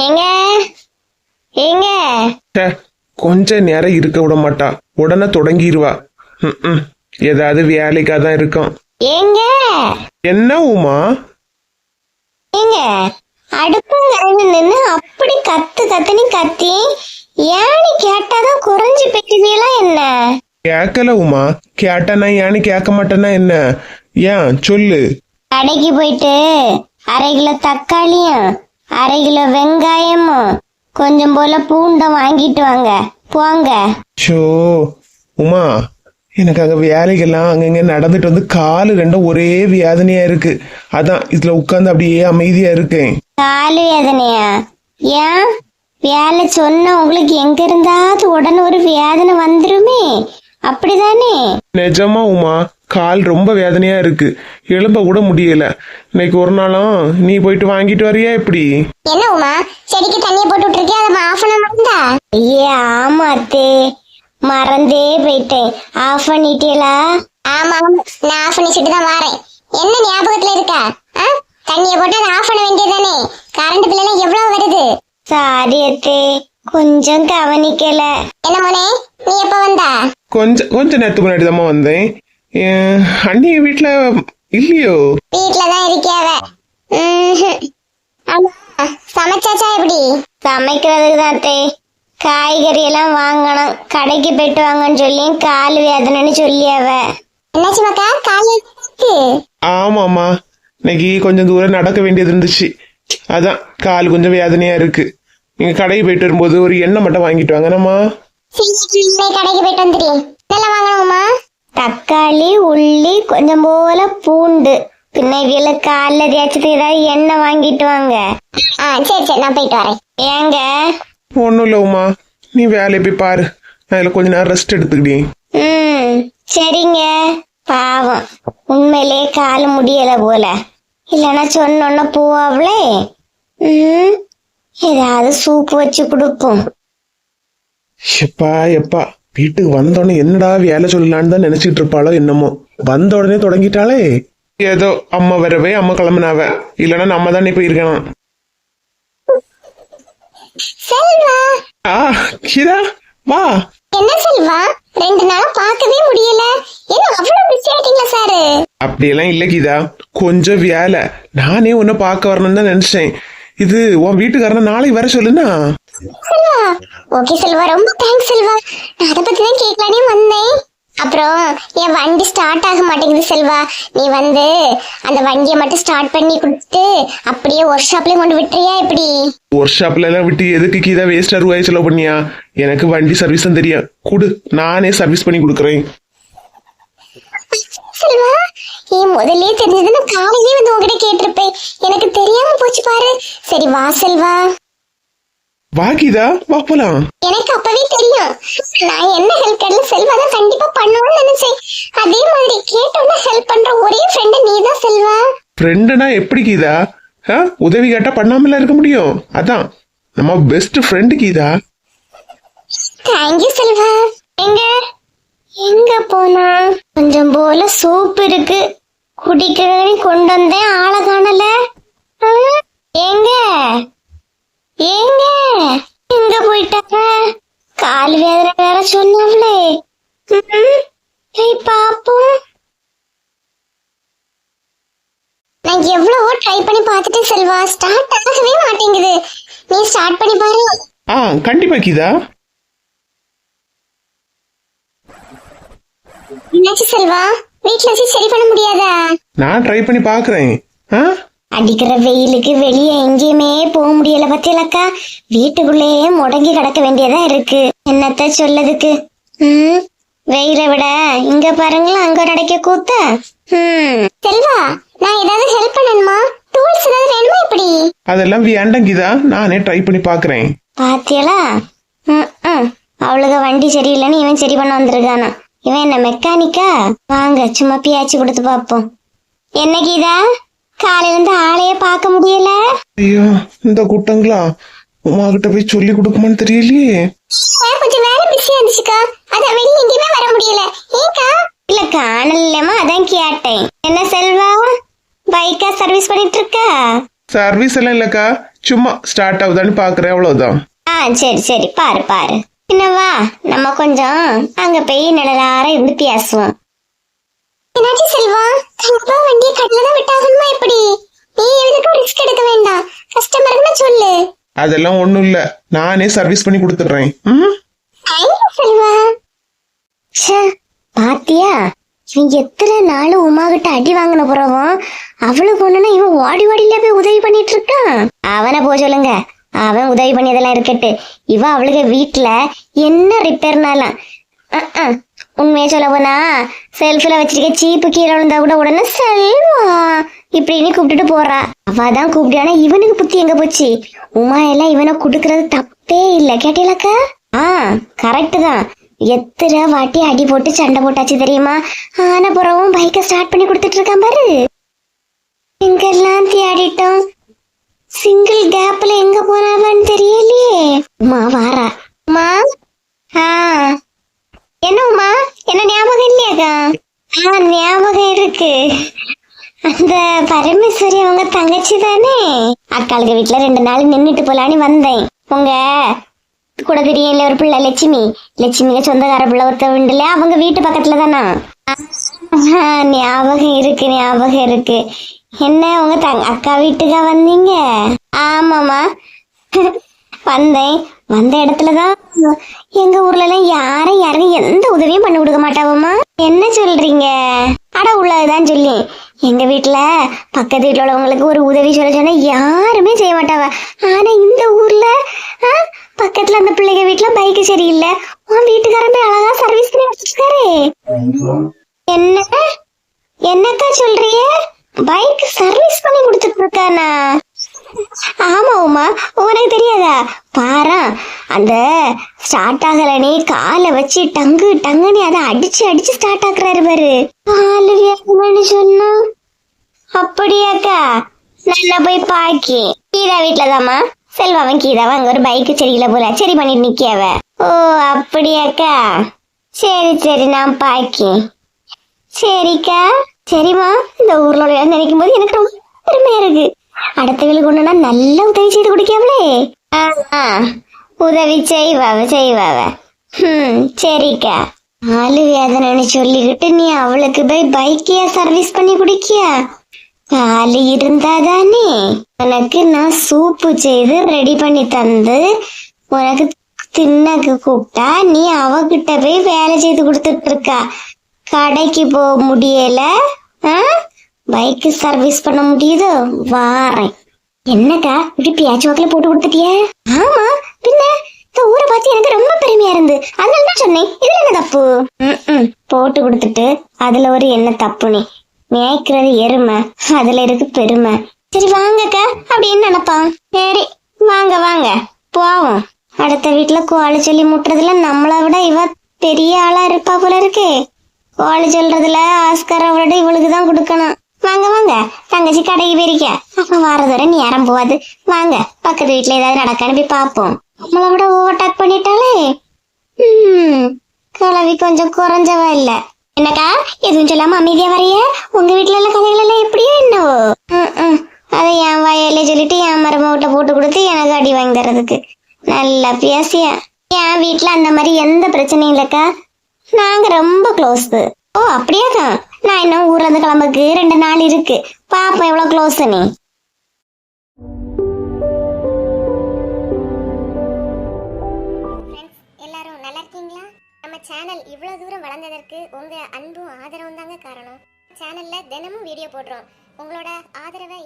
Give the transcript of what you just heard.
ஏங்க ச்சே, கொஞ்ச நேரம் இருக்க விட மாட்டா. உடனே தொடங்கிடுவா ம் ஏதாவது வேலைக்கா தான் இருக்கும். ஏங்க என்ன உமா? ஏங்க அடுப்புங்கரையில நின்னு அப்படி கத்து கத்துன்னு கத்தி ஏன்னு கேட்டாதான் குறைஞ்சு போயிட்டுவீங்களா என்ன? கேட்கல உமா. கேட்டனா ஏன்னு கேட்க மாட்டேன்னா என்ன? ஏன் சொல்லு. கடைக்கு போயிட்டு அரை கிலோ தக்காளியும் அரை கிலோ வெங்காயமும் கொஞ்சம் போல பூண்டை வாங்கிட்டு வாங்க. போங்க. ஷோ உமா எனக்கு அங்க வேலைகள்லாம் அங்கங்க நடந்துட்டு வந்து காலு ரெண்டும் ஒரே வேதனையா இருக்கு. அதான் இதுல உட்கார்ந்து அப்படியே அமைதியா இருக்கேன். காலு வேதனையா? ஏன்? வேலை சொன்ன உங்களுக்கு எங்க இருந்தாவது உடனே ஒரு வேதனை வந்துருமே. அப்படிதானே? நிஜமா உமா கால் ரொம்ப வேதனையா இருக்கு. எழும்ப கூட முடியல. இன்னைக்கு ஒரு நாளும் நீ போயிட்டு வாங்கிட்டு வரியா எப்படி? என்ன உமா? செடிக்கு தண்ணிய போட்டு விட்டுருக்கே அதை ஆஃப் பண்ண ஐயே ஆமா அத்தே. மறந்தே போயிட்டேன். ஆஃப் பண்ணிட்டீங்களா ஆமா நான் ஆஃப் பண்ணிட்டு தான் வரேன். என்ன ஞாபகத்துல இருக்கா? தண்ணிய போட்டு அதை ஆஃப் பண்ண வேண்டியதானே கரண்ட் பில் எல்லாம் எவ்வளவு வருது? சாரி அத்தே. கொஞ்சம் கவனிக்கல. என்ன மோனே? நீ எப்ப வந்தா? கொஞ்சம் கொஞ்ச நேரத்துக்கு முன்னாடி தான் வந்தேன். அண்ணி வீட்டுல இல்லையோ? வீட்ல தான் இருக்கியாவ ஆமா சமைச்சாச்சா எப்படி? சமைக்கிறதுக்கு தான் அத்தே காய்கறி எல்லாம் வாங்கணும். கடைக்கு போயிட்டு வாங்கன்னு சொல்லி கால் வேதனைன்னு சொல்லியாவ. என்னாச்சு மக்கா கால் ஆமாம்மா. இன்னைக்கு கொஞ்சம் தூரம் நடக்க வேண்டியது இருந்துச்சு. அதான் கால் கொஞ்சம் வேதனையா இருக்கு. நீங்க கடைக்கு போயிட்டு வரும்போது ஒரு எண்ணெய் மட்டும் வாங்கிட்டு வாங்கண்ணம்மா. கடைக்கு போயிட்டு வந்துடுறேன் இதெல்லாம் வாங்கணுமா தக்காளி உள்ளி கொஞ்சம் போல பூண்டு. பின்ன இவியல காலில் தேய்ச்சதுக்கு ஏதாவது எண்ணெய் வாங்கிட்டு வாங்க. ஆ சரி சரி நான் போயிட்டு வரேன். ஏங்க? ஒன்றும் இல்லை உமா. நீ வேலையை போய் பாரு. நான் இதில் கொஞ்ச நேரம் ரெஸ்ட் எடுத்துக்கிட்டேன் ம் சரிங்க. பாவம். உண்மையிலே கால் முடியல போல. இல்லைன்னா சொன்னோன்ன போவாவளே. ம் ஏதாவது சூப் வச்சு கொடுப்போம். எப்பா எப்பா. வீட்டுக்கு வந்தோடனே என்னடா வேலை சொல்லலான்னு தான் நினைச்சிட்டு இருப்பாளோ என்னமோ. வந்த உடனே தொடங்கிட்டாளே. ஏதோ அம்மா வரவே அம்மா கிளம்புனாவ. இல்லைன்னா நம்ம தானே போயிருக்கணும். ஆ கீதா வா. என்ன செல்வா? ரெண்டு நாளா பார்க்கவே முடியல. என்ன அவ்வளவு பிஸி ஆயிட்டீங்களா சாரு? அப்படியெல்லாம் இல்லை கீதா. கொஞ்சம் வேலை. நானே உன்னை பார்க்க வரணும்னு தான் நினைச்சேன். இது உன் வீட்டுக்காரனை நாளைக்கு வர சொல்லுனா செல்வா ஓகே செல்வா ரொம்ப தேங்க்ஸ் செல்வா. நான் அதை பத்தி தான் கேட்கலானே வந்தேன். அப்புறம் என் வண்டி ஸ்டார்ட் ஆக மாட்டேங்குது செல்வா. நீ வந்து அந்த வண்டியை மட்டும் ஸ்டார்ட் பண்ணி கொடுத்து அப்படியே ஒர்க் ஷாப்லயே கொண்டு விட்டுறியா இப்படி ஒர்க் ஷாப்ல எல்லாம் விட்டு எதுக்கு கீதா வேஸ்டா ரூபாய் செலவு பண்ணியா? எனக்கு வண்டி சர்வீஸ் தெரியும். குடு நானே சர்வீஸ் பண்ணி கொடுக்குறேன். செல்வா ஏன் முதல்ல நான் காலையிலே வந்து உங்ககிட்ட கேட்டிருப்பேன். எனக்கு தெரியாம போச்சு பாரு. சரி வா செல்வா. வா கீதா வா போலாம். எனக்கு அப்பவே தெரியும். நான் என்ன ஹெல்ப் கேட்கல செல்வா தான் கண்டிப்பா பண்ணுவேன்னு நினைச்சேன். அதே மாதிரி கேட்டோம்னா ஹெல்ப் பண்ற ஒரே ஃப்ரெண்ட் நீ தான் செல்வா. ஃப்ரெண்டுனா எப்படி கீதா? உதவி கேட்டா பண்ணாமல இருக்க முடியும்? அதான். நம்ம best friend Geetha. Thank you Selva. எங்க? எங்க போனா? கொஞ்சம் போல சூப் இருக்கு. குடிக்கிறேன்னு கொண்டு வந்தேன் ஆளை காணல ஆ, எங்க எங்க எங்க போயிட்டாங்க கால் வேதனை வேற சொன்னாவளே ம், போய் பாப்போம் நான் எவ்வளவோ ட்ரை பண்ணி பார்த்துட்டு செல்வா ஸ்டார்ட் ஆகவே மாட்டேங்குது. நீ ஸ்டார்ட் பண்ணி பாரு. ஆ கண்டிப்பா கீதா. என்னாச்சு செல்வா? வீட்ல வச்சு சரி பண்ண முடியாதா? நான் ட்ரை பண்ணி பாக்குறேன் ஆ? அடிக்கிற வெயிலுக்கு வெளியே எங்கேயுமே போக முடியல பத்தியலக்கா வீட்டுக்குள்ளேயே முடங்கி கிடக்க வேண்டியதா இருக்கு. என்னத்த சொல்லதுக்கு? ம்? வெயிலை விட இங்க பாருங்களா அங்க நடக்க கூத்த? ம். செல்வா நான் ஏதாவது ஹெல்ப் பண்ணணுமா? டூல்ஸ் ஏதாவது வேணுமா இப்படி? அதெல்லாம் வேண்டாம் கீதா. நானே ட்ரை பண்ணி பாக்குறேன். பாத்தியலா? ம் ம். அவளுக வண்டி சரியில்லைன்னு இவன் சரி பண்ண வந்திருக்கானா. இவன் என்ன மெக்கானிக்கா வாங்க சும்மா பியாச்சு கொடுத்து பாப்போம். என்ன கீதா? காலையில இருந்து ஆளையே பார்க்க முடியல? ஐயோ இந்த கூட்டங்களா? உமா கிட்ட போய் சொல்லி கொடுக்குமான்னு தெரியலையே. கொஞ்சம் வேலை பிஸியா இருந்துச்சுக்கா? அதான் வெளிய எங்கேயுமே வர முடியல. ஏக்கா இல்ல காணலமா அதான் கேட்டேன். என்ன செல்வா பைக்கா சர்வீஸ் பண்ணிட்டு இருக்கா சர்வீஸ் எல்லாம் இல்லக்கா. சும்மா ஸ்டார்ட் ஆகுதான்னு பாக்குறேன் அவ்வளவுதான். ஆ சரி சரி. பாரு பாரு. என்னவா நம்ம கொஞ்சம் அங்க போய் நிழலார இருந்து பேசுவோம். என்னாச்சு செல்வா? கண்டிப்பா வண்டியை கடல தான் விட்டாகணுமா எப்படி? நீ எதுக்கும் ரிஸ்க் எடுக்க வேண்டாம். கஸ்டமர்னு சொல்லு. அதெல்லாம் ஒண்ணும் இல்ல. நானே சர்வீஸ் பண்ணி கொடுத்துடுறேன். ம்? Thank you Selva. ச்சே பாத்தியா? இவன் எத்தனை நாள் உமா கிட்ட அடி வாங்கின புறவும் அவளுக்கு ஒண்ணுன்னா இவன் ஓடி ஓடில போய் உதவி பண்ணிட்டு இருக்கான். அவனை போ சொல்லுங்க. அவன் உதவி பண்ணியதெல்லாம் இருக்கட்டு. இவ அவளுக்கு வீட்டுல என்ன ரிப்பேர்னாலாம். உண்மையை சொல்ல போனா செல்ஃபில் வச்சிருக்க சீப்பு கீழே விழுந்தா கூட உடனே செல்வா இப்படின்னு கூப்பிட்டுட்டு போறா. அவ தான் கூப்பிட்டானா இவனுக்கு புத்தி எங்க போச்சு? உமா எல்லாம் இவனை குடுக்கறது தப்பே இல்ல. கேட்டீங்களாக்கா? ஆ கரெக்ட் தான். எத்தனை வாட்டி அடி போட்டு சண்டை போட்டாச்சு தெரியுமா? ஆன புறவும் பைக்கை ஸ்டார்ட் பண்ணி கொடுத்துட்டு இருக்கான் பாரு. எங்கெல்லாம் தேடிட்டோம். சிங்கிள் கேப்ல எங்க போனாவான்னு தெரியலையே. உமா வாரா. உமா? ஆ. என்ன உமா? என்ன ஞாபகம் இல்லையாக்கா ஆ ஞாபகம் இருக்கு. அந்த பரமேஸ்வரி அவங்க தங்கச்சி தானே? அக்காளுக்கு வீட்டுல ரெண்டு நாள் நின்னுட்டு போலான்னு வந்தேன். உங்க கூட தெரியல ஒரு பிள்ளை லட்சுமி. லட்சுமிக்கு சொந்தக்கார பிள்ளை ஒருத்த உண்டுல. அவங்க வீட்டு பக்கத்துல தானா ஞாபகம் இருக்கு ஞாபகம் இருக்கு. என்ன உங்க தங்க அக்கா வீட்டுக்கா வந்தீங்க? ஆமாமா வந்தேன். வந்த இடத்துலதான் எங்க ஊர்ல எல்லாம் யாரும் யாரும் எந்த உதவியும் பண்ணி கொடுக்க மாட்டாவம்மா. என்ன சொல்றீங்க? அட உள்ளதுதான் சொல்லி எங்க வீட்டுல பக்கத்து வீட்டுல உள்ளவங்களுக்கு ஒரு உதவி சொல்ல சொன்னா யாருமே செய்ய மாட்டாவ. ஆனா இந்த ஊர்ல பக்கத்துல அந்த பிள்ளைங்க வீட்டுல பைக் சரியில்லை. உன் வீட்டுக்காரன் போய் அழகா சர்வீஸ் பண்ணி வச்சிருக்காரு. என்ன? என்னக்கா சொல்றிய? பைக் சர்வீஸ் பண்ணி கொடுத்துட்டு இருக்கானா ஆமா உமா உனக்கு தெரியாதா? பாரா அந்த ஸ்டார்ட் ஆகல நீ காலை வச்சு டங்கு டங்குன்னு அதை அடிச்சு அடிச்சு ஸ்டார்ட் ஆக்குறாரு பாரு. காலு வேணும்னு சொன்னா. அப்படியாக்கா? நல்லா போய் பாக்கி. கீதா வீட்டுலதாம்மா செல்வாவன் கீதாவன் அங்க ஒரு பைக்கு சரியில்ல போல. சரி பண்ணிட்டு நிக்கியாவ? ஓ அப்படியாக்கா. சரி சரி நான் பாக்கி சரிக்கா. சரிம்மா. இந்த ஊர்ல உள்ள நினைக்கும் போது எனக்கு ரொம்ப பெருமையா இருக்கு. அடுத்த வீடு கொண்டுனா நல்ல உதவி செய்து குடிக்காமலே உதவி செய்வாவ செய்வாவ. ம் சரிக்கா. ஆளு வேதனைன்னு சொல்லிக்கிட்டு நீ அவளுக்கு போய் பைக்கியா சர்வீஸ் பண்ணி குடிக்கியா? காலு இருந்தாதானே? உனக்கு நான் சூப்பு செய்து ரெடி பண்ணி தந்து உனக்கு தின்னக்கு கூப்பிட்டா நீ அவகிட்ட போய் வேலை செய்து கொடுத்துட்டு இருக்கா? கடைக்கு போக முடியல? பைக்கு சர்வீஸ் பண்ண முடியுதோ? வாரேன். என்னக்கா இப்படி பியாச்சு வாக்கில போட்டு கொடுத்துட்டிய? ஆமா பின்ன இந்த ஊரை பார்த்து எனக்கு ரொம்ப பெருமையா இருந்து. அதனால தான் சொன்னேன் இதுல என்ன தப்பு? போட்டு கொடுத்துட்டு அதுல ஒரு என்ன தப்புனே மேய்க்கிறது எருமை. அதுல இருக்கு பெருமை. சரி வாங்கக்கா அப்படின்னு நினைப்பான். சரி வாங்க வாங்க போவோம். அடுத்த வீட்டுல கோழி சொல்லி முட்டுறதுல நம்மளை விட இவ பெரிய ஆளா இருப்பா போல இருக்கு. கோழி சொல்றதுல ஆஸ்கர் விட இவளுக்கு தான் கொடுக்கணும். வாங்க வாங்க தங்கச்சி கடைக்கு போயிருக்க. அப்ப வாரது வரை நேரம் போகாது. வாங்க பக்கத்து வீட்டுல ஏதாவது நடக்கான்னு போய் பார்ப்போம். நம்மளை விட ஓவர்டேக் பண்ணிட்டாலே கிளவி கொஞ்சம் குறைஞ்சவா இல்லை. என்னக்கா எதுவும் சொல்லாம அமைதியா வரைய? உங்க வீட்டுல உள்ள கதைகள் எல்லாம் எப்படியோ என்னவோ. அதை என் வாயில சொல்லிட்டு என் மருமகிட்ட போட்டு கொடுத்து எனக்கு அடி வாங்கி நல்லா பேசிய. என் வீட்டுல அந்த மாதிரி எந்த பிரச்சனையும் இல்லக்கா. நாங்க ரொம்ப க்ளோஸ் ஓ அப்படியாக்கா. நான் இன்னும் ஊர்ல இருந்து கிளம்புக்கு ரெண்டு நாள் இருக்கு. பாப்போம் எவ்வளவு க்ளோஸ் நீ? சேனல் இவ்வளவு தூரம் வளர்ந்ததற்கு உங்க அன்பும் ஆதரவும் தாங்க காரணம் சேனல்ல தினமும் வீடியோ போடுறோம். உங்களோட ஆதரவை